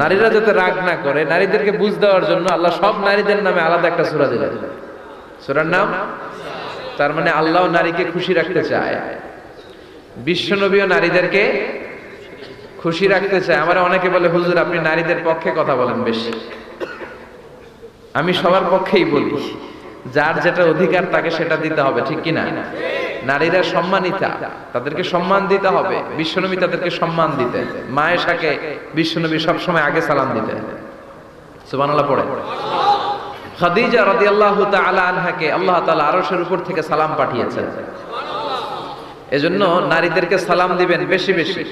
নারীরা যাতে রাগ না করে, নারীদেরকে বুঝ দেওয়ার জন্য আল্লাহ সব নারীদের নামে আলাদা একটা সূরা দিলেন। সূরার নাম? তার মানে আল্লাহ নারীকে খুশি রাখতে চায়। বিশ্বনবীও নারীদেরকে খুশি রাখতে চায়। আমার অনেকে বলে, হুজুর, আপনি নারীদের পক্ষে কথা বলেন বেশি। আমি সবার পক্ষেই বলি, যার যেটা অধিকার তাকে সেটা দিতে হবে, ঠিক কি না নারীরা সম্মানিতা, তাদেরকে সম্মান দিতে হবে। বিশ্বনবী তাদেরকে সম্মান দিতে মায়েশাকে বিশ্বনবী সবসময় আগে সালাম দিতে সুবহানাল্লাহ পড়ে খাদিজা রাদিয়াল্লাহু তাআলা আনহাকে আল্লাহ তাআলা আরশের উপর থেকে সালাম পাঠিয়েছেন। এজন্য নারীদেরকে সালাম দিবেন বেশি বেশি।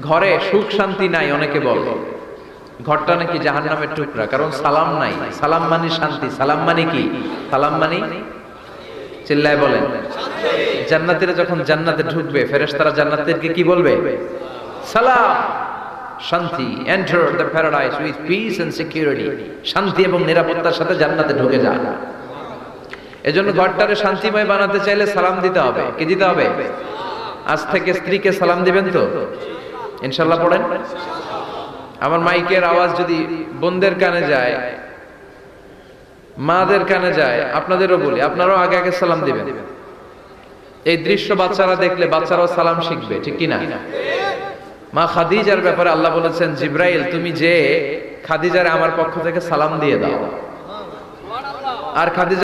ঘরে সুখ শান্তি নাই, অনেকে বলে। ঘরটা নাকি জাহান্নামের টুকরা, কারণ সালাম নাই। সালাম মানে শান্তি, সালাম মানে কি? সালাম মানে? চিল্লায় বলেন। জান্নাতীরা যখন জান্নাতে ঢুকবে, ফেরেশতারা জান্নাতীদেরকে কি বলবে? সালাম, শান্তি enter the paradise with peace and security শান্তি এবং নিরাপত্তার সাথে জান্নাতে ঢুকে যান। এজন্য ঘরটারে শান্তিময় বানাতে চাইলে সালাম দিতে হবে। কি দিতে হবে? আজ থেকে স্ত্রীকে সালাম দিবেন তো? ইনশাল্লাহ পড়েন? আমার মাইকের আওয়াজ যদি বোনদের কানে যায়, মাদের কানে যায়, আপনাদেরও বলি, আপনারাও আগে আগে সালাম দিবেন। এই দৃশ্য বাচ্চারা দেখলে বাচ্চারাও সালাম শিখবে, ঠিক কিনা? মা খাদিজার ব্যাপারে আল্লাহ বলেছেন, জিব্রাইল, তুমি যে খাদিজারে আমার পক্ষ থেকে সালাম দিয়ে দাও। আর খাদিজা